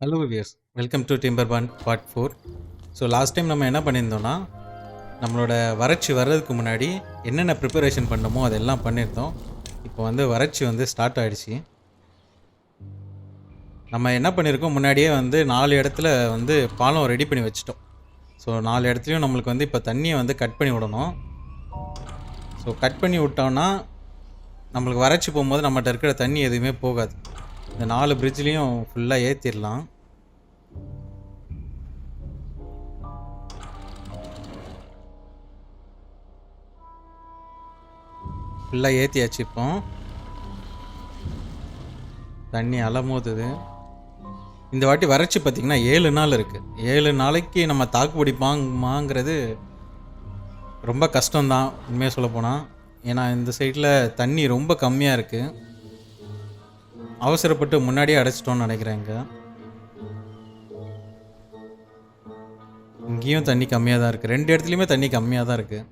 Hello viewers welcome to Timberborn part four so last time நம்ம என்ன பண்ணியிருந்தோம்னா நம்மளோட வறட்சி வர்றதுக்கு முன்னாடி என்னென்ன ப்ரிப்பரேஷன் பண்ணமோ அதெல்லாம் பண்ணியிருந்தோம். இப்போ வந்து வறட்சி வந்து ஸ்டார்ட் ஆகிடுச்சு நம்ம என்ன பண்ணியிருக்கோம் முன்னாடியே வந்து நாலு இடத்துல வந்து பாலம் ரெடி பண்ணி வச்சிட்டோம். ஸோ நாலு இடத்துலையும் நம்மளுக்கு வந்து இப்போ தண்ணியை வந்து கட் பண்ணி விடணும். ஸோ கட் பண்ணி விட்டோம்னா நம்மளுக்கு வறட்சி போகும்போது நம்மகிட்ட இருக்கிற தண்ணி எதுவுமே போகாது. இந்த நாலு பிரிட்ஜ்லேயும் ஃபுல்லாக ஏற்றிடலாம் ஃபுல்லாக ஏற்றியாச்சு இப்போ. தண்ணி அலமோதுது. இந்த வாட்டி வறட்சி பார்த்திங்கன்னா ஏழு நாள் இருக்குது ஏழு நாளைக்கு நம்ம தாக்கு பிடிப்பாங்கம்மாங்கிறது ரொம்ப கஷ்டம்தான் உண்மையாக சொல்லப்போனால் ஏன்னா இந்த சைடில் தண்ணி ரொம்ப கம்மியாக இருக்குது அவசரப்பட்டு முன்னாடியே அடைச்சிட்டோம்னு நினைக்கிறேன் இங்க இங்கேயும் தண்ணி கம்மியாக தான் இருக்குது ரெண்டு இடத்துலையுமே தண்ணி கம்மியாக தான் இருக்குது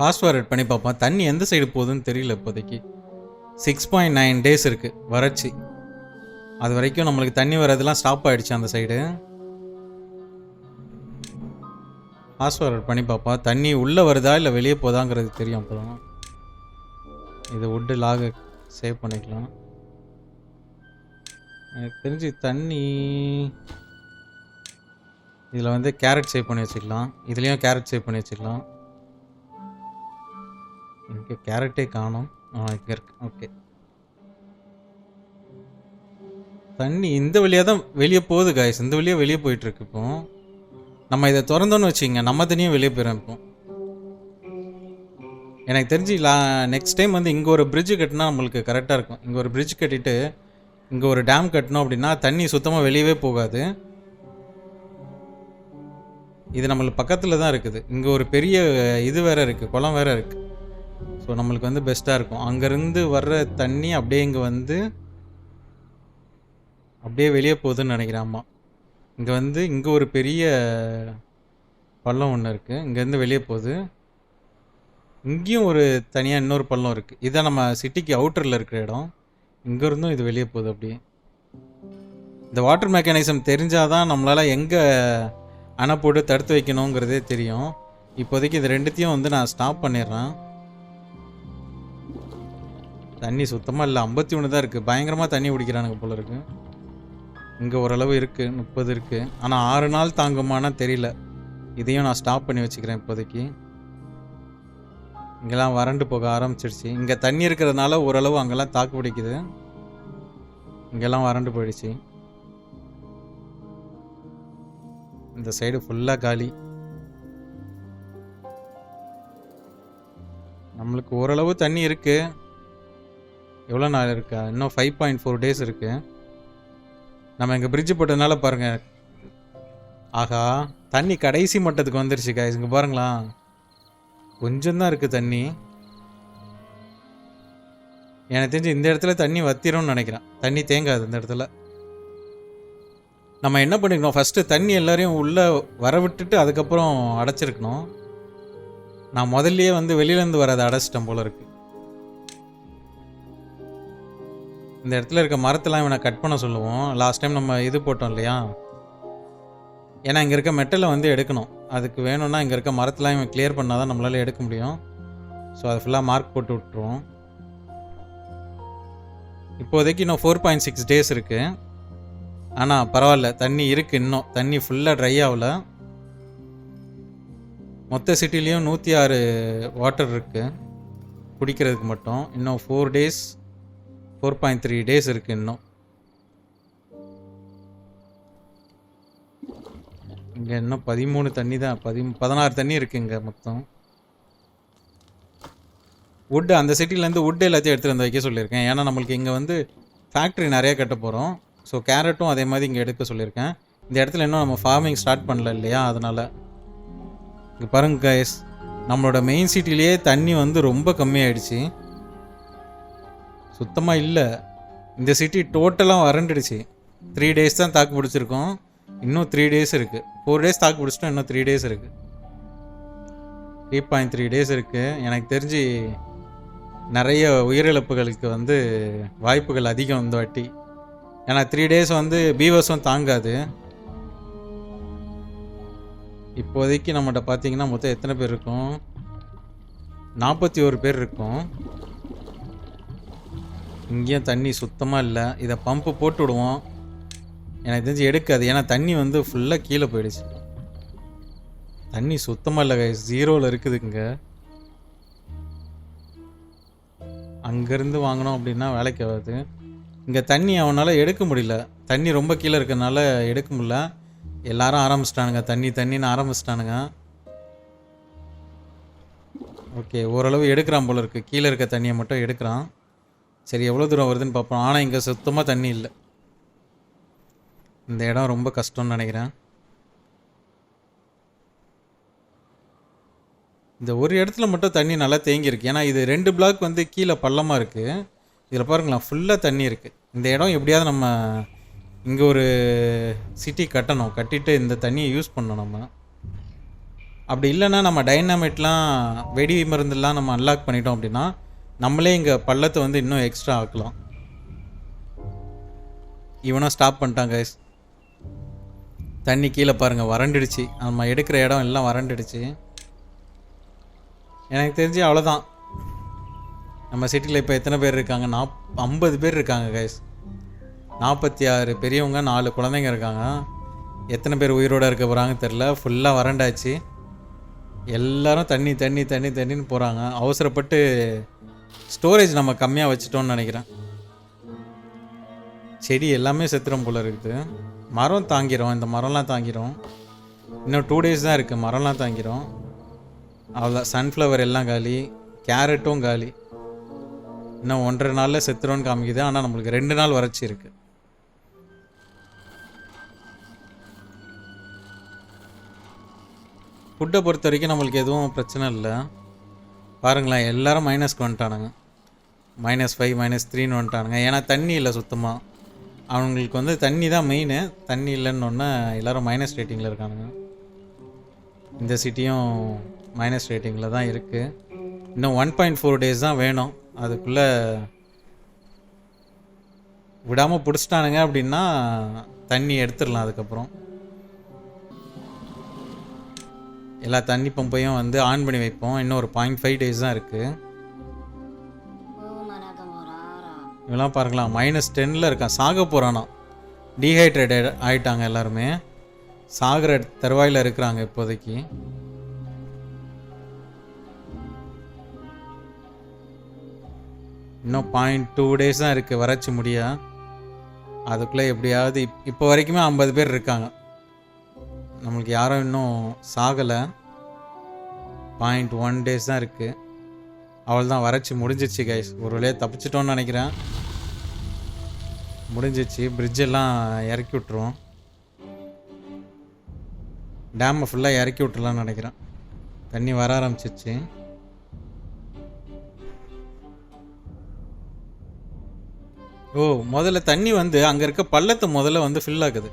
பாஸ்வேர்ட் பண்ணி பார்ப்போம். தண்ணி எந்த சைடு போகுதுன்னு தெரியல இப்போதைக்கு. சிக்ஸ் பாயிண்ட் நைன் டேஸ் இருக்குது வறட்சி. அது வரைக்கும் நம்மளுக்கு தண்ணி வரதெல்லாம் ஸ்டாப் ஆகிடுச்சு அந்த சைடு ஃபாஸ்ட் பண்ணி பார்ப்போம் தண்ணி உள்ளே வருதா இல்லை வெளியே போதாங்கிறது தெரியும் அப்புறம். இது வுட்டு லாக சேவ் பண்ணிக்கலாம். எனக்கு தெரிஞ்சு தண்ணி இதில் வந்து கேரட் சேவ் பண்ணி வச்சுக்கலாம். இதுலேயும் கேரட் சேவ் பண்ணி வச்சுக்கலாம். எனக்கு கேரட்டே காணும். இங்கே இருக்கு. ஓகே. தண்ணி இந்த வழியாக தான் வெளியே போகுது காய்ஸ் இந்த வழியாக வெளியே போயிட்டுருக்கு இப்போது நம்ம இதை திறந்தோன்னு வச்சுங்க நம்ம தனியும் வெளியே போயிடும் இப்போ. எனக்கு தெரிஞ்சு லா நெக்ஸ்ட் டைம் வந்து இங்கே ஒரு பிரிட்ஜ் கட்டினா நம்மளுக்கு கரெக்டாக இருக்கும். இங்கே ஒரு பிரிட்ஜ் கட்டிட்டு இங்கே ஒரு டேம் கட்டினோம் அப்படின்னா தண்ணி சுத்தமாக வெளியவே போகாது. இது நம்மளுக்கு பக்கத்தில் தான் இருக்குது. இங்கே ஒரு பெரிய இது வேறு இருக்குது குளம் வேறு இருக்குது ஸோ நம்மளுக்கு வந்து பெஸ்ட்டாக இருக்கும். அங்கேருந்து வர்ற தண்ணி அப்படியே இங்கே வந்து அப்படியே வெளியே போகுதுன்னு நினைக்கிறேன் அம்மா. இங்கே வந்து இங்கே ஒரு பெரிய பள்ளம் ஒன்று இருக்குது இங்கேருந்து வெளியே போகுது. இங்கேயும் ஒரு தனியாக இன்னொரு பள்ளம் இருக்குது இதான் நம்ம சிட்டிக்கு அவுட்டரில் இருக்கிற இடம். இங்கேருந்தும் இது வெளியே போகுது அப்படியே. இந்த வாட்டர் மெக்கானிசம் தெரிஞ்சால் தான் நம்மளால் எங்கே அணை போட்டு தடுத்து வைக்கணுங்கிறதே தெரியும். இப்போதைக்கு இது ரெண்டுத்தையும் வந்து நான் ஸ்டாப் பண்ணிடுறேன். தண்ணி சுத்தமாக இல்லை. ஐம்பத்தி ஒன்று தான் இருக்குது பயங்கரமாக தண்ணி குடிக்கிறானுங்க போல இருக்குது இங்கே ஓரளவு இருக்குது முப்பது இருக்குது ஆனால் ஆறு நாள் தாங்குமானா தெரியல. இதையும் நான் ஸ்டாப் பண்ணி வச்சுக்கிறேன் இப்போதைக்கு. இங்கெல்லாம் வறண்டு போக ஆரம்பிச்சிடுச்சு இங்கே தண்ணி இருக்கிறதுனால ஓரளவு அங்கெல்லாம் தாக்கு பிடிக்குது. இங்கெல்லாம் வறண்டு போயிடுச்சு. இந்த சைடு ஃபுல்லாக காலி. நம்மளுக்கு ஓரளவு தண்ணி இருக்குது எவ்வளோ நாள் இருக்கா? இன்னும் ஃபைவ் பாயிண்ட் ஃபோர் டேஸ் இருக்குது நம்ம இங்கே பிரிட்ஜ் போட்டதுனால பாருங்கள் ஆகா தண்ணி கடைசி மட்டத்துக்கு வந்துருச்சு guys. இங்கே பாருங்களா கொஞ்சம் தான் இருக்குது தண்ணி. எனக்கு தெரிஞ்சு இந்த இடத்துல தண்ணி வத்திரும்னு நினைக்கிறேன். தண்ணி தேங்காது இந்த இடத்துல. நம்ம என்ன பண்ணிக்கணும்? ஃபஸ்ட்டு தண்ணி எல்லாரையும் உள்ளே வர விட்டுட்டு அதுக்கப்புறம் அடைச்சிருக்கணும். நான் முதல்லையே வந்து வெளியிலேருந்து வரதை அடைச்சிட்டேன் போல இருக்குது இந்த இடத்துல இருக்க மரத்தெல்லாம் இவனை கட் பண்ண சொல்லுவோம். லாஸ்ட் டைம் நம்ம இது போட்டோம் இல்லையா? ஏன்னா இங்கே இருக்க மெட்டலை வந்து எடுக்கணும். அதுக்கு வேணும்னா இங்கே இருக்க மரத்தெல்லாம் இவன் கிளியர் பண்ணால் தான் நம்மளால் எடுக்க முடியும். ஸோ அதை ஃபுல்லாக மார்க் போட்டு விட்ருவோம் இப்போதைக்கு இன்னும் ஃபோர் பாயிண்ட் சிக்ஸ் டேஸ் இருக்குது ஆனால் பரவாயில்ல. தண்ணி இருக்குது இன்னும். தண்ணி ஃபுல்லாக ட்ரை ஆகல. மொத்த சிட்டிலையும் நூற்றி ஆறு வாட்டர் இருக்குது குடிக்கிறதுக்கு மட்டும். இன்னும் four days four point three days இருக்குது இன்னும். இங்கே இன்னும் பதிமூணு தண்ணி தான் பதி பதினாறு தண்ணி இருக்குது இங்கே மொத்தம். வுட்டு அந்த சிட்டிலேருந்து வுட் எல்லாத்தையும் எடுத்துகிட்டு வந்து வைக்க சொல்லியிருக்கேன். ஏன்னா நம்மளுக்கு இங்கே வந்து ஃபேக்ட்ரி நிறைய கட்ட போகிறோம் ஸோ கேரட்டும் அதே மாதிரி இங்கே எடுக்க சொல்லியிருக்கேன். இந்த இடத்துல இன்னும் நம்ம ஃபார்மிங் ஸ்டார்ட் பண்ணல இல்லையா? அதனால். இங்கே பாருங்க கைஸ் நம்மளோட மெயின் சிட்டிலேயே தண்ணி வந்து ரொம்ப கம்மியாயிடுச்சு. சுத்தமாக இல்லை. இந்த சிட்டி டோட்டலாக வறண்டுடுச்சு. த்ரீ டேஸ் தான் தாக்கு பிடிச்சிருக்கோம். இன்னும் த்ரீ டேஸ் இருக்குது ஃபோர் டேஸ் தாக்கு பிடிச்சிட்டோம் இன்னும் த்ரீ டேஸ் இருக்குது த்ரீ பாயிண்ட் த்ரீ டேஸ் இருக்குது எனக்கு தெரிஞ்சு நிறைய உயிரிழப்புகளுக்கு வந்து வாய்ப்புகள் அதிகம் இந்த வாட்டி. ஏன்னா த்ரீ டேஸ் வந்து பீவர்ஸும் தாங்காது. இப்போதைக்கு நம்மகிட்ட பார்த்தீங்கன்னா மொத்தம் எத்தனை பேர் இருக்கும்? நாற்பத்தி ஒரு பேர் இருக்கும். இங்கேயும் தண்ணி சுத்தமாக இல்லை. இதை பம்பு போட்டு விடுவோம். எனக்கு தெரிஞ்சு எடுக்காது. ஏன்னா தண்ணி வந்து ஃபுல்லாக கீழே போயிடுச்சு. தண்ணி சுத்தமாக இல்லை ஜீரோவில் இருக்குதுங்க அங்கேருந்து வாங்கினோம் அப்படின்னா வேலைக்கு ஆகாது. இங்கே தண்ணி அவனால் எடுக்க முடியல. தண்ணி ரொம்ப கீழே இருக்கறனால எடுக்க முடியல. எல்லாரும் ஆரம்பிச்சிட்டானுங்க. தண்ணி தண்ணின்னு ஆரம்பிச்சிட்டானுங்க. ஓகே ஓரளவு எடுக்கிறான் போல இருக்கு. கீழே இருக்க தண்ணியை மட்டும் எடுக்கிறான். சரி எவ்வளோ தூரம் வருதுன்னு பார்ப்போம். ஆனால் இங்கே சுத்தமாக தண்ணி இல்லை. இந்த இடம் ரொம்ப கஷ்டம்னு நினைக்கிறேன். இந்த ஒரு இடத்துல மட்டும் தண்ணி நல்லா தேங்கியிருக்கு. ஏன்னா இது ரெண்டு பிளாக் வந்து கீழே பள்ளமாக இருக்குது இதில் பாருங்களேன் ஃபுல்லாக தண்ணி இருக்குது இந்த இடம் எப்படியாவது நம்ம இங்கே ஒரு சிட்டி கட்டணும். கட்டிட்டு இந்த தண்ணியை யூஸ் பண்ணணும் நம்ம. அப்படி இல்லைன்னா நம்ம டைனாமைட்லாம் வெடி மருந்துலாம் நம்ம அன்லாக் பண்ணிட்டோம் அப்படின்னா நம்மளே இங்கே பள்ளத்தை வந்து இன்னும் எக்ஸ்ட்ரா ஆக்கலாம். இவனும் ஸ்டாப் பண்ணிட்டான் கைஸ் தண்ணி கீழே பாருங்கள் வறண்டுடுச்சு. நம்ம எடுக்கிற இடம் எல்லாம் வறண்டுடுச்சு. எனக்கு தெரிஞ்சு அவ்வளோதான் நம்ம சிட்டியில் இப்போ எத்தனை பேர் இருக்காங்க? நாப் ஐம்பது பேர் இருக்காங்க கைஸ் நாற்பத்தி ஆறு பெரியவங்க நாலு குழந்தைங்க இருக்காங்க. எத்தனை பேர் உயிரோடு இருக்க போகிறாங்கன்னு தெரில ஃபுல்லாக வறண்டாச்சு. எல்லாரும் தண்ணி தண்ணி தண்ணி தண்ணின்னு போகிறாங்க அவசரப்பட்டு ஸ்டோரேஜ் நம்ம கம்மியாக வச்சுட்டோம்னு நினைக்கிறேன். செடி எல்லாமே செத்துரும் போல இருக்குது. மரம் தாங்கிரும். இந்த மரம்லாம் தாங்கிரும். இன்னும் டூ டேஸ் தான் இருக்குது மரம்லாம் தாங்கிரும். அவ்வளோ சன்ஃப்ளவர் எல்லாம் காலி. கேரட்டும் காலி. இன்னும் ஒன்றரை நாளில் செத்துரும்னு காமிக்குது. ஆனால் நம்மளுக்கு ரெண்டு நாள் வறட்சி இருக்குது ஃபுட்டை பொறுத்த வரைக்கும் நம்மளுக்கு எதுவும் பிரச்சனை இல்லை. பாருங்களேன் எல்லாரும் மைனஸ்க்கு வந்துட்டானுங்க. மைனஸ் ஃபைவ் மைனஸ் த்ரீன்னு வந்துட்டானுங்க. ஏன்னா தண்ணி இல்லை சுத்தமாக அவங்களுக்கு வந்து தண்ணி தான் மெயின் தண்ணி இல்லைன்னொன்னே எல்லோரும் மைனஸ் ரேட்டிங்கில் இருக்கானுங்க. இந்த சிட்டியும் மைனஸ் ரேட்டிங்கில் தான் இருக்குது இன்னும் ஒன் பாயிண்ட் ஃபோர் டேஸ் தான் வேணும். அதுக்குள்ளே விடாமல் பிடிச்சிட்டானுங்க அப்படின்னா தண்ணி எடுத்துடலாம் அதுக்கப்புறம். எல்லா தண்ணி பம்பையும் வந்து ஆன் பண்ணி வைப்போம். இன்னும் ஒரு பாயிண்ட் ஃபைவ் டேஸ் தான் இருக்குது இவெல்லாம் பாருங்களா மைனஸ் டென்னில் இருக்கான். சாக போகிறானா டீஹைட்ரேட் ஆகிட்டாங்க எல்லாருமே. சாகிற தருவாயில் இருக்கிறாங்க இப்போதைக்கு. இன்னும் பாயிண்ட் டூ டேஸ் தான் இருக்குது வறட்சி முடியா. அதுக்குள்ளே எப்படியாவது இப் இப்போ வரைக்குமே ஐம்பது பேர் இருக்காங்க. நம்மளுக்கு யாரும் இன்னும் சாகலை. பாயிண்ட் ஒன் டேஸ் தான் இருக்குது அவள் தான் வறட்சி முடிஞ்சிச்சு கைஸ் ஒரு வழியாக தப்பிச்சிட்டோன்னு நினைக்கிறேன். முடிஞ்சிச்சு. பிரிட்ஜெல்லாம் எல்லாம் இறக்கி விட்ருவோம் டேமை ஃபுல்லாக இறக்கி விட்டுலான்னு நினைக்கிறேன். தண்ணி வர ஆரம்பிச்சிச்சு. ஓ முதல்ல தண்ணி வந்து அங்கே இருக்க பள்ளத்தை முதல்ல வந்து ஃபில் ஆகுது.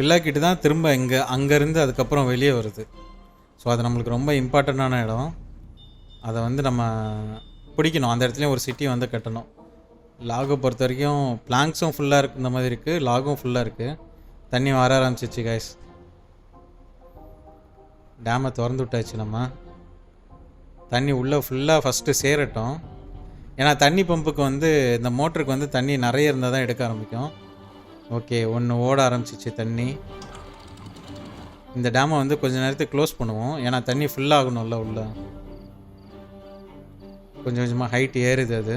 பிள்ளைக்கிட்டு தான் திரும்ப இங்கே அங்கேருந்து அதுக்கப்புறம் வெளியே வருது. ஸோ அது நம்மளுக்கு ரொம்ப இம்பார்ட்டண்ட்டான இடம். அதை வந்து நம்ம பிடிக்கணும். அந்த இடத்துலையும் ஒரு சிட்டி வந்து கட்டணும். லாகை பொறுத்த வரைக்கும் பிளாங்க்ஸும் ஃபுல்லாக இருக்கு இந்த மாதிரி இருக்குது லாகும் ஃபுல்லாக இருக்குது தண்ணி வர ஆரம்பிச்சிச்சு கைஸ் டேமை திறந்து விட்டாச்சு நம்ம. தண்ணி உள்ளே ஃபுல்லாக ஃபஸ்ட்டு சேரட்டும். ஏன்னா தண்ணி பம்புக்கு வந்து இந்த மோட்டருக்கு வந்து தண்ணி நிறைய இருந்தால் தான் எடுக்க ஆரம்பிக்கும். ஓகே ஒன்று ஓட ஆரம்பிச்சிச்சு தண்ணி. இந்த டேமை வந்து கொஞ்ச நேரத்துக்கு க்ளோஸ் பண்ணுவோம். ஏன்னா தண்ணி ஃபுல்லாகணும்ல உள்ள. கொஞ்சம் கொஞ்சமாக ஹைட் ஏறுது அது.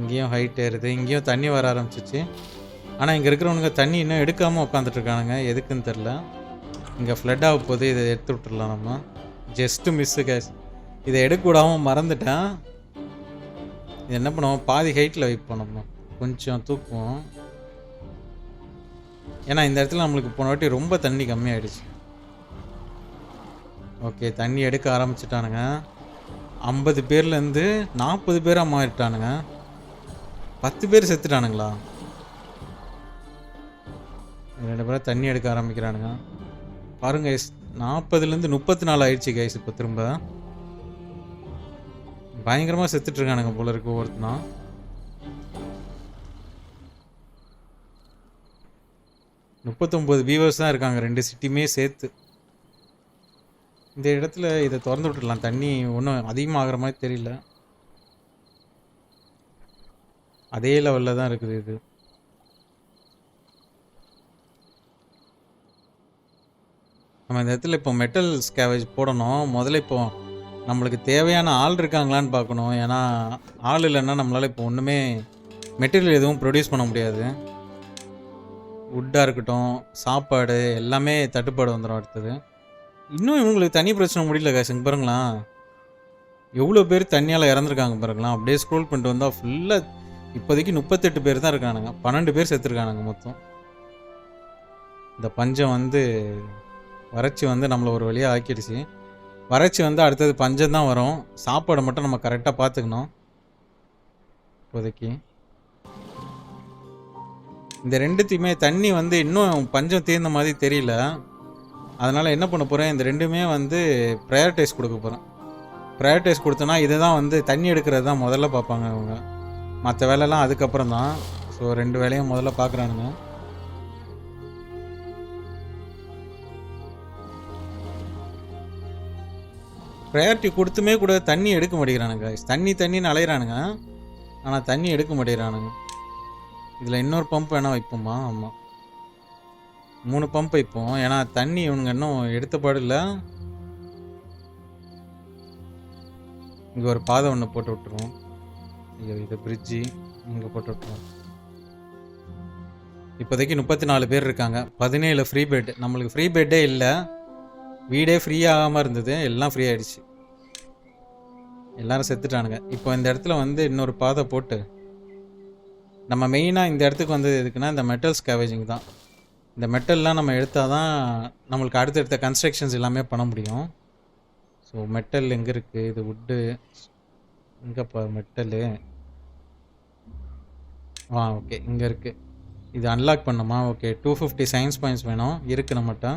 இங்கேயும் ஹைட் ஏறுது. இங்கேயும் தண்ணி வர ஆரம்பிச்சிச்சு. ஆனால் இங்கே இருக்கிறவனுங்க தண்ணி இன்னும் எடுக்காமல் உட்காந்துட்ருக்கானுங்க எதுக்குன்னு தெரில இங்கே ஃப்ளட் ஆக போகுது இதை எடுத்து விட்டுடலாம் நம்ம. ஜஸ்ட்டு மிஸ்ஸு கேஷ் இதை எடுக்க விடாமல் மறந்துட்டேன். இது என்ன பண்ணுவோம்? பாதி ஹைட்டில் வைப்போம் நம்ம கொஞ்சம் தூக்குவோம். ஏன்னா இந்த இடத்துல நம்மளுக்கு போன வாட்டி ரொம்ப தண்ணி கம்மியாயிடுச்சு. ஓகே தண்ணி எடுக்க ஆரம்பிச்சிட்டானுங்க. ஐம்பது பேர்லேருந்து நாற்பது பேராக மாறிட்டானுங்க. பத்து பேர் செத்துட்டானுங்களா? ரெண்டு பேரும் தண்ணி எடுக்க ஆரம்பிக்கிறானுங்க. பாருங்க guys, நாற்பதுலேருந்து முப்பத்தி நாலு ஆயிடுச்சு கைஸ் இப்போ திரும்ப. பயங்கரமாக செத்துட்ருக்கானுங்க போல இருக்கு ஒவ்வொருத்தனா. முப்பத்தொம்போது வியூவர்ஸ் தான் இருக்காங்க ரெண்டு சிட்டியுமே சேர்த்து. இந்த இடத்துல இதை திறந்து விட்டுடலாம் தண்ணி ஒன்றும் அதிகமாகிற மாதிரி தெரியல. அதே லெவலில் தான் இருக்குது இது. நம்ம இந்த இடத்துல இப்போ மெட்டல் ஸ்கேவேஜ் போடணும். முதல்ல இப்போ நம்மளுக்கு தேவையான ஆள் இருக்காங்களான்னு பார்க்கணும். ஏன்னா ஆள் இல்லைன்னா நம்மளால் இப்போ ஒன்றுமே மெட்டீரியல் எதுவும் ப்ரொடியூஸ் பண்ண முடியாது. வுட்டாக இருக்கட்டும் சாப்பாடு எல்லாமே தட்டுப்பாடு வந்துடும் அடுத்தது. இன்னும் இவங்களுக்கு தனி பிரச்சனை முடியல காசு பாருங்களா. எவ்வளோ பேர் தண்ணியால் இறந்துருக்காங்க பாருங்களா. அப்படியே ஸ்க்ரோல் பண்ணிட்டு வந்தால் ஃபுல்லாக இப்போதைக்கு முப்பத்தெட்டு பேர் தான் இருக்கானுங்க. பன்னெண்டு பேர் செத்துருக்கானுங்க மொத்தம். இந்த பஞ்சம் வந்து வறட்சி வந்து நம்மளை ஒரு வழியாக ஆக்கிடுச்சு. வறட்சி வந்து அடுத்தது பஞ்சம் தான் வரும். சாப்பாடு மட்டும் நம்ம கரெக்டாக பார்த்துக்கணும். இப்போதைக்கு. இந்த ரெண்டுத்தையுமே தண்ணி வந்து இன்னும் பஞ்சம் தீர்ந்த மாதிரி தெரியல. அதனால் என்ன பண்ண போகிறேன் இந்த ரெண்டுமே வந்து ப்ரையாரிட்டைஸ் கொடுக்க போகிறேன் ப்ரையாரிட்டைஸ் கொடுத்தோன்னா இதை தான் வந்து தண்ணி எடுக்கிறது தான் முதல்ல பார்ப்பாங்க அவங்க மற்ற வேலைலாம் அதுக்கப்புறம் தான் ஸோ ரெண்டு வேலையும் முதல்ல பார்க்குறானுங்க. ப்ரையாரிட்டி கொடுத்துமே கூட தண்ணி எடுக்க மாட்டேங்கிறானுங்க தண்ணி தண்ணின்னு அலையிறானுங்க. ஆனால் தண்ணி எடுக்க மாட்டேங்கிறானுங்க. இதில் இன்னொரு பம்ப் வேணால் வைப்போமா? ஆமாம் மூணு பம்ப் வைப்போம். ஏன்னா தண்ணி இவனுங்க இன்னும் எடுத்த பாடு இல்லை. இங்கே ஒரு பாதை ஒன்று போட்டு விட்டுருவோம். ஐயோ இது பிரிட்ஜி இங்கே போட்டு விட்டுருவோம். இப்போதைக்கு முப்பத்தி நாலு பேர் இருக்காங்க. பதினேழு ஃப்ரீ பெட் நம்மளுக்கு ஃப்ரீ பெட்டே இல்லை. வீடே ஃப்ரீ ஆகாமல் இருந்தது. எல்லாம் ஃப்ரீ ஆகிடுச்சு எல்லாரும் செத்துட்டானுங்க. இப்போ இந்த இடத்துல வந்து இன்னொரு பாதை போட்டு நம்ம மெயினாக இந்த இடத்துக்கு வந்தது எதுக்குன்னா இந்த மெட்டல் ஸ்கேவேஜிங் தான். இந்த மெட்டல்லாம் நம்ம எடுத்தால் தான் நம்மளுக்கு அடுத்தடுத்த கன்ஸ்ட்ரக்ஷன்ஸ் எல்லாமே பண்ண முடியும். ஸோ மெட்டல் எங்கே இருக்குது இது வுட்டு எங்கேப்பா மெட்டலு ஆ ஓகே இங்கே இருக்குது இது அன்லாக் பண்ணுமா? Okay two fifty science points வேணும். இருக்குது நம்மகிட்ட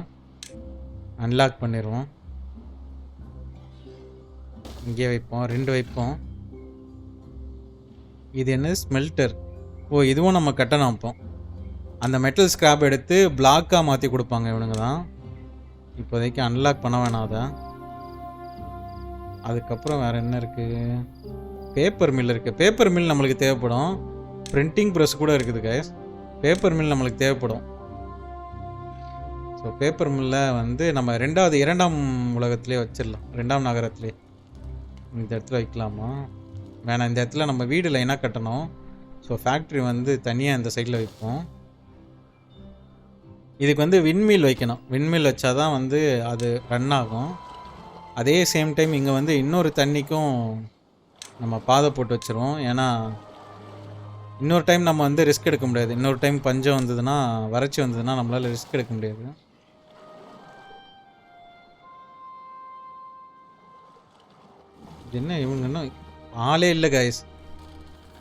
அன்லாக் பண்ணிடுவோம் இங்கே வைப்போம் ரெண்டு வைப்போம். இது என்ன? ஸ்மெல்டர் ஓ இதுவும் நம்ம கட்டணும் அப்போ அந்த மெட்டல் ஸ்கிராப் எடுத்து பிளாக்காக மாற்றி கொடுப்பாங்க இவனுங்க தான். இப்போதைக்கு அன்லாக் பண்ண வேணாம் அதை அதுக்கப்புறம் வேறு என்ன இருக்குது பேப்பர் மில் இருக்குது பேப்பர் மில் நம்மளுக்கு தேவைப்படும். பிரிண்டிங் ப்ரெஸ் கூட இருக்குது கைஸ் பேப்பர் மில் நம்மளுக்கு தேவைப்படும். ஸோ பேப்பர் மில்லை வந்து நம்ம ரெண்டாவது இரண்டாம் உலகத்திலே வச்சிடலாம். ரெண்டாம் நகரத்திலே. இந்த இடத்துல வைக்கலாமா? வேணாம் இந்த இடத்துல நம்ம வீடு லைனாக கட்டணும். ஸோ ஃபேக்ட்ரி வந்து தனியாக இந்த சைடில் வைப்போம். இதுக்கு வந்து விண்மில் வைக்கணும். விண்மில் வச்சா தான் வந்து அது ரன் ஆகும். அதே சேம் டைம் இங்கே வந்து இன்னொரு தண்ணிக்கும் நம்ம பாதை போட்டு வச்சிருவோம். ஏன்னா இன்னொரு டைம் நம்ம வந்து ரிஸ்க் எடுக்க முடியாது. இன்னொரு டைம் பஞ்சம் வந்ததுன்னா வறட்சி வந்ததுன்னா நம்மளால் ரிஸ்க் எடுக்க முடியாது. என்ன இவங்க இன்னும் ஆளே இல்லை கைஸ்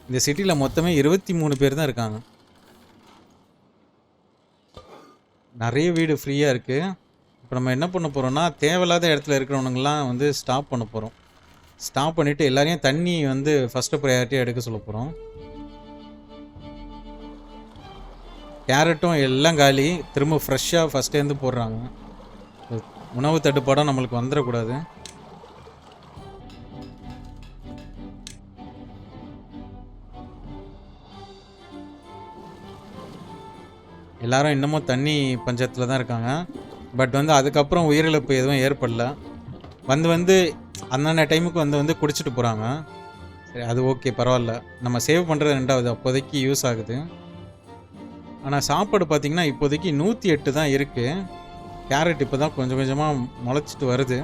இந்த சிட்டியில் மொத்தமே இருபத்தி மூணு பேர் தான் இருக்காங்க. நிறைய வீடு ஃப்ரீயாக இருக்குது இப்போ நம்ம என்ன பண்ண போகிறோம்னா தேவையில்லாத இடத்துல இருக்கிறவனுங்கலாம் வந்து ஸ்டாப் பண்ண போகிறோம் ஸ்டாப் பண்ணிவிட்டு எல்லாரையும் தண்ணி வந்து ஃபஸ்ட்டு ப்ரையாரிட்டியாக எடுக்க சொல்ல போகிறோம் கேரட்டும் எல்லாம் காலி. திரும்ப ஃப்ரெஷ்ஷாக ஃபஸ்ட்டேருந்து போடுறாங்க. உணவு தட்டுப்பாடும் நம்மளுக்கு வந்துடக்கூடாது. எல்லாரும் இன்னமும் தண்ணி பஞ்சத்தில் தான் இருக்காங்க. பட் வந்து அதுக்கப்புறம் உயிரிழப்பு எதுவும் ஏற்படல. வந்து வந்து அந்தந்த டைமுக்கு வந்து வந்து குடிச்சிட்டு போகிறாங்க சரி அது ஓகே பரவாயில்ல. நம்ம சேவ் பண்ணுறது ரெண்டாவது அப்போதைக்கு யூஸ் ஆகுது. ஆனால் சாப்பாடு பார்த்திங்கன்னா இப்போதைக்கு நூற்றி எட்டு தான் இருக்குது கேரட் இப்போ தான் கொஞ்சம் கொஞ்சமாக முளைச்சிட்டு வருது.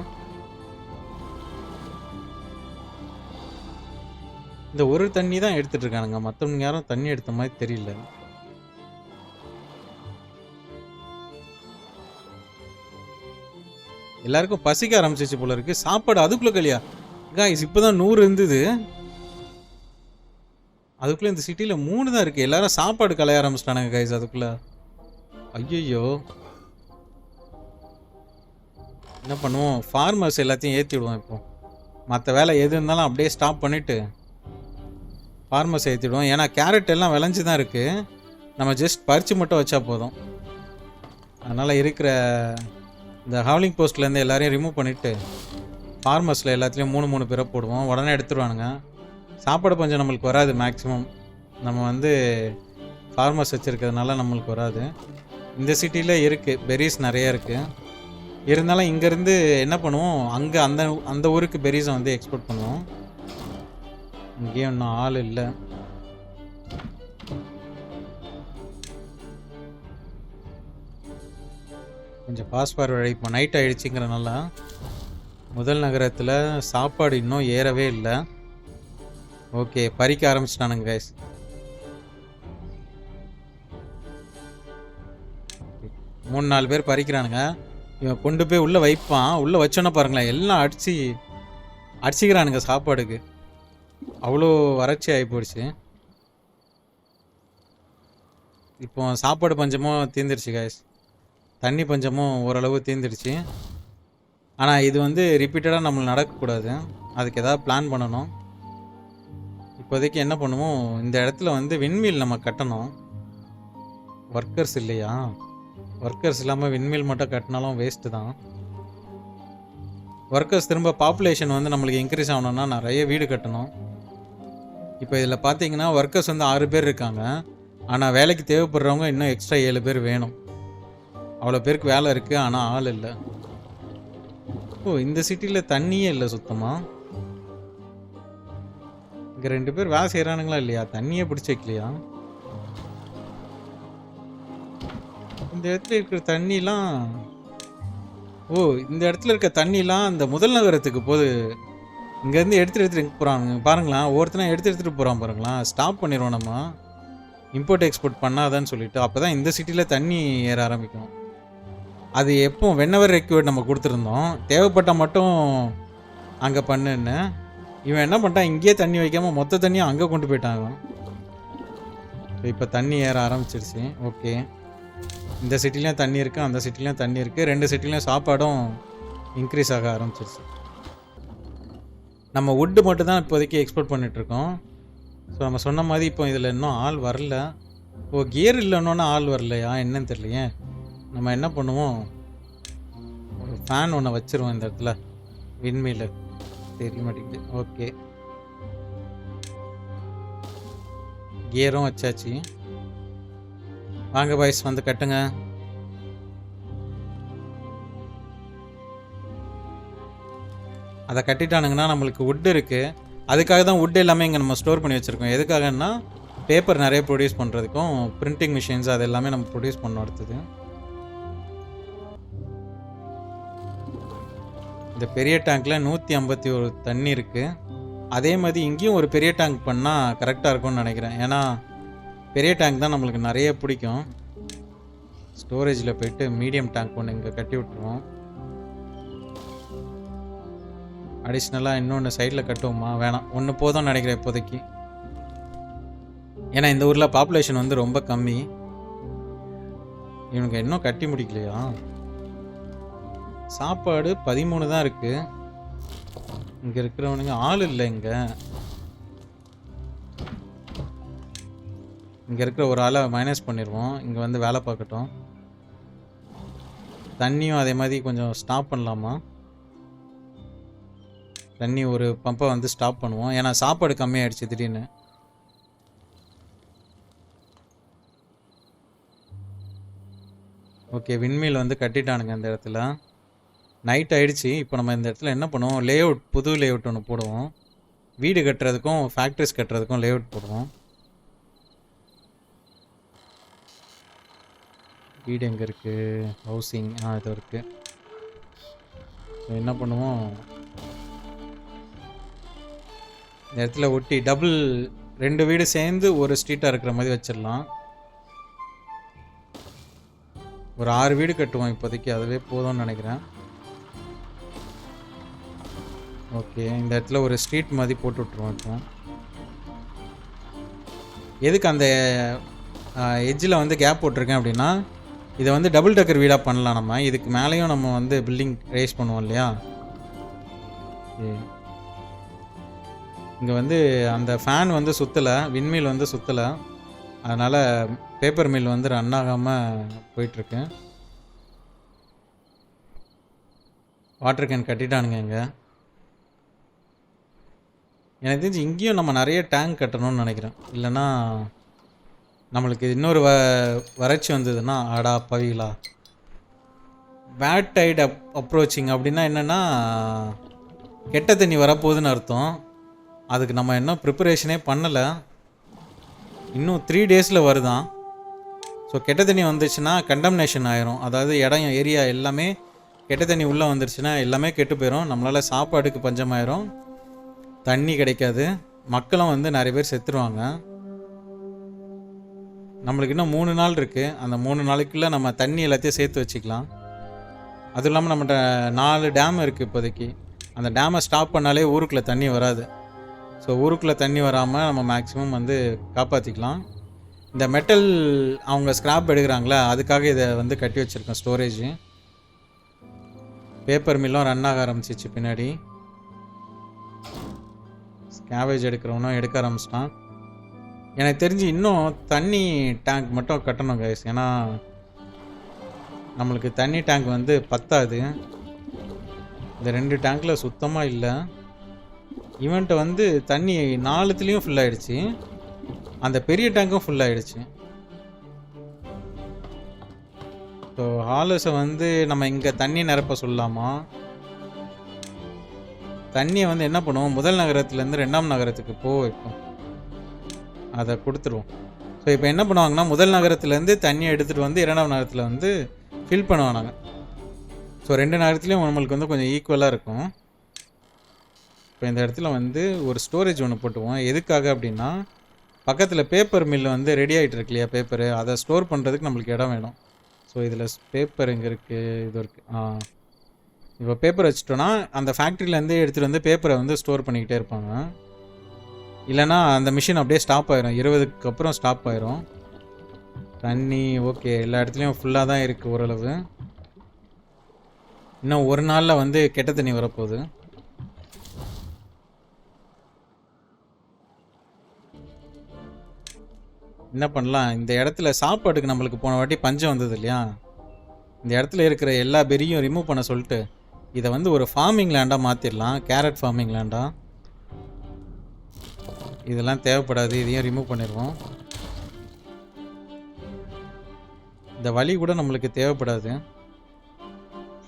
இந்த ஒரு தண்ணி தான் எடுத்துகிட்ருக்கானுங்க மற்றவங்க யாரும் தண்ணி எடுத்த மாதிரி தெரியல. எல்லாருக்கும் பசிக்க ஆரம்பிச்சிச்சு போல இருக்கு. சாப்பாடு அதுக்குள்ள கலியா காய்ஸ் இப்போதான் நூறு இருந்தது. அதுக்குள்ள இந்த சிட்டியில் மூணு தான் இருக்கு. எல்லாரும் சாப்பாடு கலைய ஆரம்பிச்சிட்டானுங்க காய்ஸ் அதுக்குள்ள. ஐயோ என்ன பண்ணுவோம்? ஃபார்மர்ஸ் எல்லாத்தையும் ஏற்றி விடுவோம் இப்போ. மற்ற வேலை எது இருந்தாலும் அப்படியே ஸ்டாப் பண்ணிவிட்டு ஃபார்மர்ஸ் ஏற்றிடுவோம் ஏன்னா கேரட் எல்லாம் விளைஞ்சு தான் இருக்குது நம்ம ஜஸ்ட் பறித்து மட்டும் வச்சா போதும். அதனால் இருக்கிற இந்த ஹவுலிங் போஸ்ட்லேருந்து எல்லாரையும் ரிமூவ் பண்ணிவிட்டு ஃபார்மர்ஸில் எல்லாத்துலேயும் மூணு மூணு பேரை போடுவோம். உடனே எடுத்துருவானுங்க. சாப்பாடு கொஞ்சம் நம்மளுக்கு வராது மேக்ஸிமம் நம்ம வந்து ஃபார்மர்ஸ் வச்சுருக்கிறதுனால நம்மளுக்கு வராது. இந்த சிட்டியில் இருக்குது பெரிஸ் நிறைய இருக்குது இருந்தாலும் இங்கேருந்து என்ன பண்ணுவோம்? அங்கே அந்த அந்த ஊருக்கு பெரிஸை வந்து எக்ஸ்போர்ட் பண்ணுவோம். இங்கேயும் இன்னும் ஆள் இல்லை. கொஞ்சம் பாஸ் ஃபார்வர்ட் இப்போ நைட் ஆகிடுச்சிங்கிறனால முதல் நகரத்தில் சாப்பாடு இன்னும் ஏறவே இல்லை. ஓகே பறிக்க ஆரம்பிச்சிட்டானுங்க கைஸ் மூணு நாலு பேர் பறிக்கிறானுங்க. இவன் கொண்டு போய் உள்ளே வைப்பான். உள்ளே வச்சோன்னே பாருங்களேன் எல்லாம் அடிச்சு அடிச்சிக்கிறானுங்க சாப்பாடுக்கு. அவ்வளோ வறட்சி ஆகி போயிடுச்சு. இப்போ சாப்பாடு பஞ்சமும் தீர்ந்துருச்சு காய்ஸ் தண்ணி பஞ்சமும் ஓரளவு தீர்ந்துடுச்சு. ஆனால் இது வந்து ரிப்பீட்டடாக நம்மளுக்கு நடக்கக்கூடாது. அதுக்கு ஏதாவது பிளான் பண்ணணும். இப்போதைக்கு என்ன பண்ணுவோம் இந்த இடத்துல வந்து விண்மீல் நம்ம கட்டணும். ஒர்க்கர்ஸ் இல்லையா? ஒர்க்கர்ஸ் இல்லாமல் விண்மீல் மட்டும் கட்டினாலும் வேஸ்ட்டு தான். ஒர்க்கர்ஸ் திரும்ப பாப்புலேஷன் வந்து நம்மளுக்கு இன்க்ரீஸ் ஆகணும்னா நிறைய வீடு கட்டணும். இப்போ இதில் பார்த்தீங்கன்னா ஒர்க்கர்ஸ் வந்து ஆறு பேர் இருக்காங்க. ஆனால் வேலைக்கு தேவைப்படுறவங்க இன்னும் எக்ஸ்ட்ரா ஏழு பேர் வேணும். அவ்வளோ பேருக்கு வேலை இருக்குது ஆனால் ஆள் இல்லை. ஓ இந்த சிட்டியில் தண்ணியே இல்லை சுத்தமாக இங்கே ரெண்டு பேர் வேலை செய்கிறானுங்களா இல்லையா? தண்ணியே பிடிச்சி வைக்கலையா இந்த இடத்துல இருக்கிற தண்ணிலாம் ஓ இந்த இடத்துல இருக்க தண்ணிலாம் அந்த முதல் நகரத்துக்கு போது இங்கேருந்து எடுத்து எடுத்துட்டு போகிறாங்க பாருங்களேன் ஒவ்வொருத்தனா எடுத்து எடுத்துகிட்டு போகிறான் பாருங்களேன் ஸ்டாப் பண்ணிடுவோம் நம்ம. இம்போர்ட் எக்ஸ்போர்ட் பண்ணாதான்னு சொல்லிட்டு அப்போ தான் இந்த சிட்டியில் தண்ணி ஏற ஆரம்பிக்கும். அது எப்போ வென்னவர் ரெக்யூர்ட் நம்ம கொடுத்துருந்தோம். தேவைப்பட்டால் மட்டும் அங்கே பண்ணுன்னு. இவன் என்ன பண்ணிட்டான்? இங்கேயே தண்ணி வைக்காமல் மொத்த தண்ணியும் அங்கே கொண்டு போயிட்டாங்க. இப்போ தண்ணி ஏற ஆரம்பிச்சிருச்சு. ஓகே இந்த சிட்டிலையும் தண்ணி இருக்குது அந்த சிட்டிலையும் தண்ணி இருக்குது ரெண்டு சிட்டிலையும் சாப்பாடும் இன்க்ரீஸ் ஆக ஆரம்பிச்சிருச்சு. நம்ம வுட்டு மட்டும் தான் இப்போதைக்கு எக்ஸ்போர்ட் பண்ணிகிட்ருக்கோம் ஸோ நம்ம சொன்ன மாதிரி இப்போ இதில் இன்னும் ஆள் வரல. ஓ கியர் இல்லைன்னொன்னே ஆள் வரலையா? என்னன்னு தெரியலையே. நம்ம என்ன பண்ணுவோம்? ஒரு ஃபேன் ஒன்று வச்சிருவோம் இந்த இடத்துல. விண்மீல் தெரிய மாட்டேங்குது. ஓகே கியரும் வச்சாச்சு. வாங்க பாய்ஸ் வந்து கட்டுங்க. அதை கட்டிட்டானுங்கன்னா நம்மளுக்கு வுட் இருக்குது அதுக்காக தான் வுட் எல்லாமே இங்கே நம்ம ஸ்டோர் பண்ணி வச்சுருக்கோம். எதுக்காகன்னா பேப்பர் நிறைய ப்ரொடியூஸ் பண்ணுறதுக்கும் பிரிண்டிங் மிஷின்ஸ் அது எல்லாமே நம்ம ப்ரொடியூஸ் பண்ண அடுத்தது. இந்த பெரிய டேங்க்கில் நூற்றி ஐம்பத்தி ஒரு தண்ணி இருக்குது அதே மாதிரி இங்கேயும் ஒரு பெரிய டேங்க் பண்ணால் கரெக்டாக இருக்கும்னு நினைக்கிறேன். ஏன்னா பெரிய டேங்க் தான் நம்மளுக்கு நிறைய பிடிக்கும். ஸ்டோரேஜில் போயிட்டு மீடியம் டேங்க் ஒன்று இங்கே கட்டி விட்டுருவோம். அடிஷ்னலாக இன்னொன்று சைடில் கட்டுவோமா? வேணாம். ஒன்று போதும்னு நினைக்கிறேன் இப்போதைக்கு. ஏன்னா இந்த ஊரில் பாப்புலேஷன் வந்து ரொம்ப கம்மி. இவனுக்கு இன்னும் கட்டி முடிக்கலையா? சாப்பாடு பதிமூணு தான் இருக்கு. இங்கே இருக்கிறவனுங்க ஆள் இல்லை இங்கே. இங்கே இருக்கிற ஒரு ஆளை மைனஸ் பண்ணிடுவோம் இங்கே வந்து வேலை பார்க்கட்டும். தண்ணியும் அதே மாதிரி கொஞ்சம் ஸ்டாப் பண்ணலாமா? தண்ணி ஒரு பம்பை வந்து ஸ்டாப் பண்ணுவோம். ஏன்னா சாப்பாடு கம்மியாயிடுச்சு திடீர்னு. ஓகே விண்மீல் வந்து கட்டிட்டானுங்க இந்த இடத்துல. நைட் ஆயிடுச்சு. இப்போ நம்ம இந்த இடத்துல என்ன பண்ணுவோம்? லே அவுட் புது லே அவுட் ஒன்று போடுவோம். வீடு கட்டுறதுக்கும் ஃபேக்ட்ரிஸ் கட்டுறதுக்கும் லேஅவுட் போடுவோம். வீடு எங்கே இருக்குது ஹவுசிங் ஆ இது இருக்குது என்ன பண்ணுவோம்? இந்த இடத்துல ஒட்டி டபுள் ரெண்டு வீடு சேர்ந்து ஒரு ஸ்ட்ரீட்டாக இருக்கிற மாதிரி வச்சிடலாம். ஒரு ஆறு வீடு கட்டுவோம் இப்போதைக்கு. அதுவே போதும்னு நினைக்கிறேன். ஓகே இந்த இடத்துல ஒரு ஸ்ட்ரீட் மாதிரி போட்டு விட்ருவோம் இப்போ. எதுக்கு அந்த எஜ்ஜில் வந்து கேப் போட்டிருக்கேன் அப்படின்னா இதை வந்து டபுள் டக்கர் வீடாக பண்ணலாம் நம்ம. இதுக்கு மேலேயும் நம்ம வந்து பில்டிங் ரேஸ் பண்ணுவோம் இல்லையா? இங்கே வந்து அந்த ஃபேன் வந்து சுற்றலை விண்மில் வந்து சுற்றலை அதனால் பேப்பர் மில் வந்து ரன் ஆகாமல் போயிட்டுருக்கு. வாட்டர் கேன் கட்டிட்டானுங்க இங்கே. எனக்கு தெரிஞ்சு இங்கேயும் நம்ம நிறைய டேங்க் கட்டணும்னு நினைக்கிறேன். இல்லைன்னா நம்மளுக்கு இன்னொரு வ வறட்சி வந்ததுன்னா ஆடா பவிகளா பேட் டைட் அப் அப்ரோச்சிங் அப்படின்னா என்னென்னா கெட்ட தண்ணி வரப்போகுதுன்னு அர்த்தம். அதுக்கு நம்ம இன்னும் ப்ரிப்பரேஷனே பண்ணலை. இன்னும் த்ரீ டேஸில் வருதான். ஸோ கெட்ட தண்ணி வந்துச்சுன்னா கண்டம்னேஷன் ஆயிரும். அதாவது இடம் ஏரியா எல்லாமே கெட்ட தண்ணி உள்ளே வந்துருச்சுன்னா எல்லாமே கெட்டு போயிடும் நம்மளால் சாப்பாடுக்கு பஞ்சமாயிரும். தண்ணி கிடைக்காது. மக்களும் வந்து நிறைய பேர் செத்துருவாங்க. நம்மளுக்கு இன்னும் மூணு நாள் இருக்குது அந்த மூணு நாளைக்குள்ளே நம்ம தண்ணி எல்லாத்தையும் சேர்த்து வச்சுக்கலாம். அதுவும் இல்லாமல் நம்மகிட்ட நாலு டேம் இருக்குது இப்போதைக்கு. அந்த டேமை ஸ்டாப் பண்ணாலே ஊருக்குள்ளே தண்ணி வராது. ஸோ ஊருக்குள்ளே தண்ணி வராமல் நம்ம மேக்ஸிமம் வந்து காப்பாற்றிக்கலாம் இந்த மெட்டல் அவங்க ஸ்க்ராப் எடுக்கிறாங்களே அதுக்காக இதை வந்து கட்டி வச்சுருக்கோம் ஸ்டோரேஜு பேப்பர் மில்லும் ரன் ஆக ஆரம்பிச்சிச்சு பின்னாடி. கேவேஜ் எடுக்கிறவனும் எடுக்க ஆரம்பிச்சிட்டான். எனக்கு தெரிஞ்சு இன்னும் தண்ணி டேங்க் மட்டும் கட்டணும் கைஸ் ஏன்னா நம்மளுக்கு தண்ணி டேங்க் வந்து பத்தாது. இந்த ரெண்டு டேங்க்கில் சுத்தமாக இல்லை. இவன்ட்ட வந்து தண்ணி நாலுத்துலேயும் ஃபுல் ஆயிடுச்சு. அந்த பெரிய டேங்க்கும் ஃபுல் ஆயிடுச்சு. ஸோ ஹாலஸை வந்து நம்ம இங்கே தண்ணி நிரப்ப சொல்லலாமா தண்ணியை வந்து என்ன பண்ணுவோம்? முதல் நகரத்துலேருந்து ரெண்டாம் நகரத்துக்கு போக வைப்போம். அதை கொடுத்துருவோம். ஸோ இப்போ என்ன பண்ணுவாங்கன்னா முதல் நகரத்துலேருந்து தண்ணியை எடுத்துகிட்டு வந்து இரண்டாம் நகரத்தில் வந்து ஃபில் பண்ணுவாங்க ஸோ ரெண்டு நகரத்துலேயும் நம்மளுக்கு வந்து கொஞ்சம் ஈக்குவலாக இருக்கும். இப்போ இந்த இடத்துல வந்து ஒரு ஸ்டோரேஜ் ஒன்று போட்டுவோம் எதுக்காக அப்படின்னா பக்கத்தில் பேப்பர் மில் வந்து ரெடி ஆகிட்டு இருக்கு இல்லையா பேப்பரு அதை ஸ்டோர் பண்ணுறதுக்கு நம்மளுக்கு இடம் வேணும். ஸோ இதில் பேப்பர் எங்கே இருக்குது இது இருக்குது ஆ. இப்போ பேப்பர் வச்சுட்டோன்னா அந்த ஃபேக்ட்ரியிலேருந்து எடுத்துகிட்டு வந்து பேப்பரை வந்து ஸ்டோர் பண்ணிக்கிட்டே இருப்பாங்க. இல்லைன்னா அந்த மிஷின் அப்படியே ஸ்டாப் ஆயிரும். இருபதுக்கு அப்புறம் ஸ்டாப் ஆயிரும். தண்ணி ஓகே எல்லா இடத்துலையும் ஃபுல்லாக தான் இருக்குது ஓரளவு. இன்னும் ஒரு நாளில் வந்து கெட்ட தண்ணி வரப்போகுது. என்ன பண்ணலாம்? இந்த இடத்துல சாப்பாட்டுக்கு நம்மளுக்கு போன வாட்டி பஞ்சம் வந்தது இல்லையா? இந்த இடத்துல இருக்கிற எல்லா பெரியும் ரிமூவ் பண்ண சொல்லிட்டு இதை வந்து ஒரு ஃபார்மிங் லேண்டாக மாற்றிடலாம் கேரட் ஃபார்மிங் லேண்டாக இதெல்லாம் தேவைப்படாது. இதையும் ரிமூவ் பண்ணிடுவோம். இந்த வழி கூட நம்மளுக்கு தேவைப்படாது.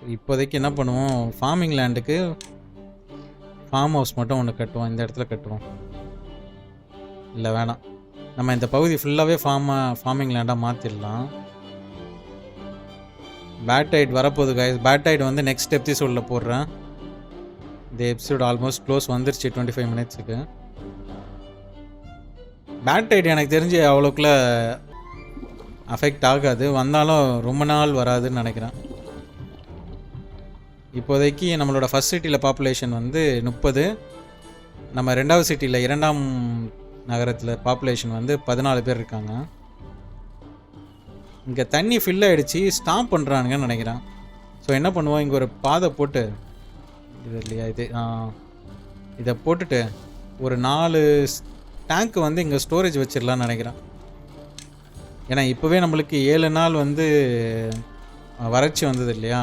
இப்போதைக்கு என்ன பண்ணுவோம்? ஃபார்மிங் லேண்டுக்கு ஃபார்ம் ஹவுஸ் மட்டும் ஒன்று கட்டுவோம். இந்த இடத்துல கட்டுவோம். இல்லை வேணாம். நம்ம இந்த பகுதி ஃபுல்லாகவே ஃபார்மாக ஃபார்மிங் லேண்டாக மாற்றிடலாம் பேட்டைட் வரப்போகுது கைஸ் பேட்டைட் வந்து நெக்ஸ்ட் எபிசோடில் போடுறேன். இந்த எபிசோட் ஆல்மோஸ்ட் க்ளோஸ் வந்துருச்சு டுவெண்ட்டி ஃபைவ் மினிட்ஸுக்கு பேட்டைட் எனக்கு தெரிஞ்சு அவ்வளோக்குள்ள அஃபெக்ட் ஆகாது. வந்தாலும் ரொம்ப நாள் வராதுன்னு நினைக்கிறேன். இப்போதைக்கு நம்மளோட ஃபஸ்ட் சிட்டியில் பாப்புலேஷன் வந்து முப்பது. நம்ம ரெண்டாவது சிட்டியில் இரண்டாம் நகரத்தில் பாப்புலேஷன் வந்து பதினாலு பேர் இருக்காங்க. இங்கே தண்ணி ஃபில் ஆகிடுச்சு ஸ்டாப் பண்ணுறானுங்கன்னு நினைக்கிறேன். ஸோ என்ன பண்ணுவோம்? இங்கே ஒரு பாதை போட்டு இது இல்லையா இது? இதை போட்டுட்டு ஒரு நாலு டேங்க் வந்து இங்கே ஸ்டோரேஜ் வச்சிடலாம்னு நினைக்கிறேன். ஏன்னா இப்போவே நம்மளுக்கு ஏழு நாள் வந்து வறட்சி வந்தது இல்லையா?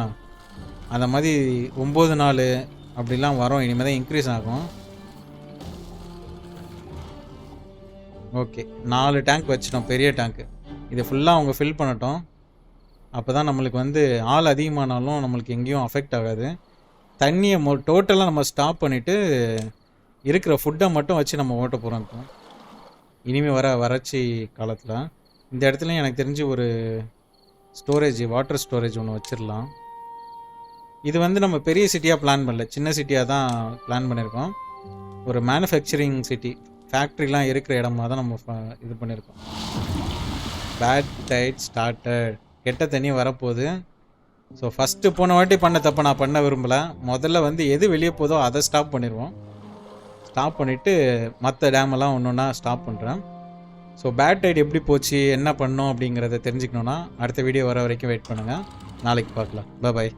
அந்த மாதிரி ஒம்பது நாள் அப்படிலாம் வரும். இனிமேல் தான் இன்க்ரீஸ் ஆகும். ஓகே நாலு டேங்க் வச்சிட்டோம் பெரிய டேங்க்கு இதை ஃபுல்லாக அவங்க ஃபில் பண்ணட்டும். அப்போ தான் நம்மளுக்கு வந்து ஆள் அதிகமானாலும் நம்மளுக்கு எங்கேயும் அஃபெக்ட் ஆகாது. தண்ணியை மொ டோட்டலாக நம்ம ஸ்டாப் பண்ணிவிட்டு இருக்கிற ஃபுட்டை மட்டும் வச்சு நம்ம ஓட்ட போகிறோம் இப்போ. இனிமேல் வர வறட்சி காலத்தில். இந்த இடத்துலையும் எனக்கு தெரிஞ்சு ஒரு ஸ்டோரேஜ் வாட்டர் ஸ்டோரேஜ் ஒன்று வச்சிடலாம் இது வந்து நம்ம பெரிய சிட்டியாக பிளான் பண்ணல. சின்ன சிட்டியாக தான் பிளான் பண்ணியிருக்கோம் ஒரு மேனுஃபேக்சரிங் சிட்டி ஃபேக்ட்ரிலாம் இருக்கிற இடமா தான் நம்ம ஃப- இது பண்ணியிருக்கோம் பேட் டைட் ஸ்டார்டட் கெட்ட தண்ணி வரப்போகுது. ஸோ ஃபஸ்ட்டு போன வாட்டி பண்ண தப்பை நான் பண்ண விரும்பலை. முதல்ல வந்து எது வெளியே போதோ அதை ஸ்டாப் பண்ணிடுவோம் ஸ்டாப் பண்ணிவிட்டு மற்ற டேமெல்லாம் ஒன்று ஒன்றா ஸ்டாப் பண்ணுறேன் ஸோ பேட் டைட் எப்படி போச்சு என்ன பண்ணோம் அப்படிங்கிறத தெரிஞ்சுக்கணுன்னா அடுத்த வீடியோ வர வரைக்கும் வெயிட் பண்ணுங்கள் நாளைக்கு பார்க்கலாம். பாய்